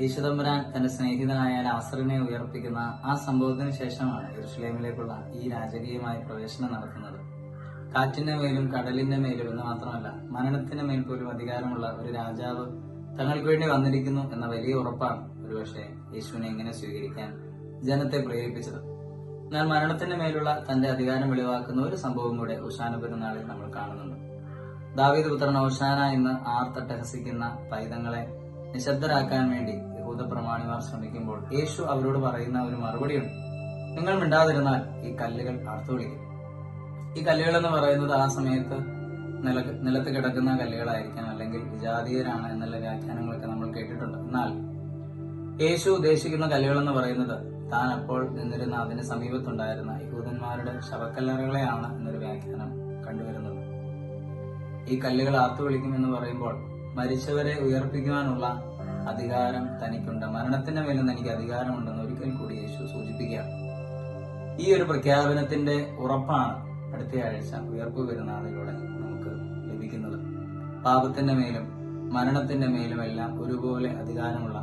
യേശുദമ്പുരാൻ തന്റെ സ്നേഹിതനായ ലാസറിനെ ഉയർപ്പിക്കുന്ന ആ സംഭവത്തിന് ശേഷമാണ് യെരുഷലേമിലേക്കുള്ള ഈ രാജകീയമായ പ്രവേശനം നടത്തുന്നത് കാറ്റിന്റെ മേലും കടലിന്റെ മേലും എന്ന് മാത്രമല്ല മരണത്തിന്റെ മേൽ പോലും അധികാരമുള്ള ഒരു രാജാവ് തങ്ങൾക്ക് വേണ്ടി വന്നിരിക്കുന്നു എന്ന വലിയ ഉറപ്പാണ് ഒരുപക്ഷെ യേശുവിനെ എങ്ങനെ സ്വീകരിക്കാൻ ജനത്തെ പ്രേരിപ്പിച്ചത്. എന്നാൽ മരണത്തിന്റെ മേലുള്ള തന്റെ അധികാരം വെളിവാക്കുന്ന ഒരു സംഭവം കൂടെ ഉഷാന പെരുന്നാളിൽ നമ്മൾ കാണുന്നുണ്ട്. ദാവീദ് പുത്രൻ ഓശാന എന്ന് ആർത്തട്ടഹസിക്കുന്ന പൈതങ്ങളെ നിശബ്ദരാക്കാൻ വേണ്ടി യഹൂദ പ്രമാണിമാർ ശ്രമിക്കുമ്പോൾ യേശു അവരോട് പറയുന്ന ഒരു മറുപടിയുണ്ട്. നിങ്ങൾ മിണ്ടാതിരുന്നാൽ ഈ കല്ലുകൾ ആർത്തു വിളിക്കും. ഈ കല്ലുകൾ എന്ന് പറയുന്നത് ആ സമയത്ത് നില നിലത്ത് കിടക്കുന്ന കല്ലുകളായിരിക്കാം അല്ലെങ്കിൽ വിജാതീയരാണ് എന്നുള്ള വ്യാഖ്യാനങ്ങളൊക്കെ നമ്മൾ കേട്ടിട്ടുണ്ട്. എന്നാൽ യേശു ഉദ്ദേശിക്കുന്ന കല്ലുകൾ എന്ന് പറയുന്നത് താൻ അപ്പോൾ നിന്നിരുന്ന അതിന് സമീപത്തുണ്ടായിരുന്ന യഹൂദന്മാരുടെ ശവക്കല്ലറകളെയാണ് എന്നൊരു വ്യാഖ്യാനം കണ്ടുവരുന്നത്. ഈ കല്ലുകൾ ആർത്തു വിളിക്കും എന്ന് പറയുമ്പോൾ മരിച്ചവരെ ഉയർപ്പിക്കുവാനുള്ള അധികാരം തനിക്കുണ്ട്. മരണത്തിന്റെ മേലും തനിക്ക് അധികാരമുണ്ടെന്ന് ഒരിക്കൽ കൂടി യേശു സൂചിപ്പിക്കുകയാണ്. ഈ ഒരു പ്രഖ്യാപനത്തിന്റെ ഉറപ്പാണ് അടുത്ത ആഴ്ച ഉയർപ്പ് പെരുന്നാളിലൂടെ നമുക്ക് ലഭിക്കുന്നത്. പാപത്തിന്റെ മേലും മരണത്തിന്റെ മേലും എല്ലാം ഒരുപോലെ അധികാരമുള്ള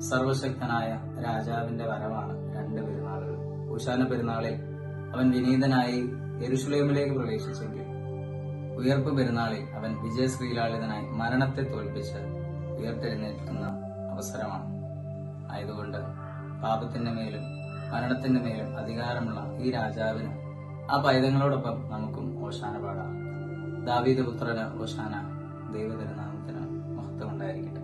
സർവശക്തനായ രാജാവിന്റെ വരവാണ് രണ്ട് പെരുന്നാളുകൾ. ഉശാന പെരുന്നാളിൽ അവൻ വിനീതനായി എരുസുലേമിലേക്ക് പ്രവേശിച്ചെങ്കിൽ ഉയർപ്പ് പെരുന്നാളിൽ അവൻ വിജയശ്രീലാളിതനായി മരണത്തെ തോൽപ്പിച്ച് ഉയർത്തെഴുന്നേൽക്കുന്ന അവസരമാണ്. ആയതുകൊണ്ട് പാപത്തിന്റെ മേലും മരണത്തിന്റെ മേലും അധികാരമുള്ള ഈ രാജാവിന് ആ പൈതങ്ങളോടൊപ്പം നമുക്കും ഓശാന പാടാം ദാവീദ് പുത്രന് ഓശാന ദൈവതിരുനാമത്തിന് മഹത്വം ഉണ്ടായിരിക്കും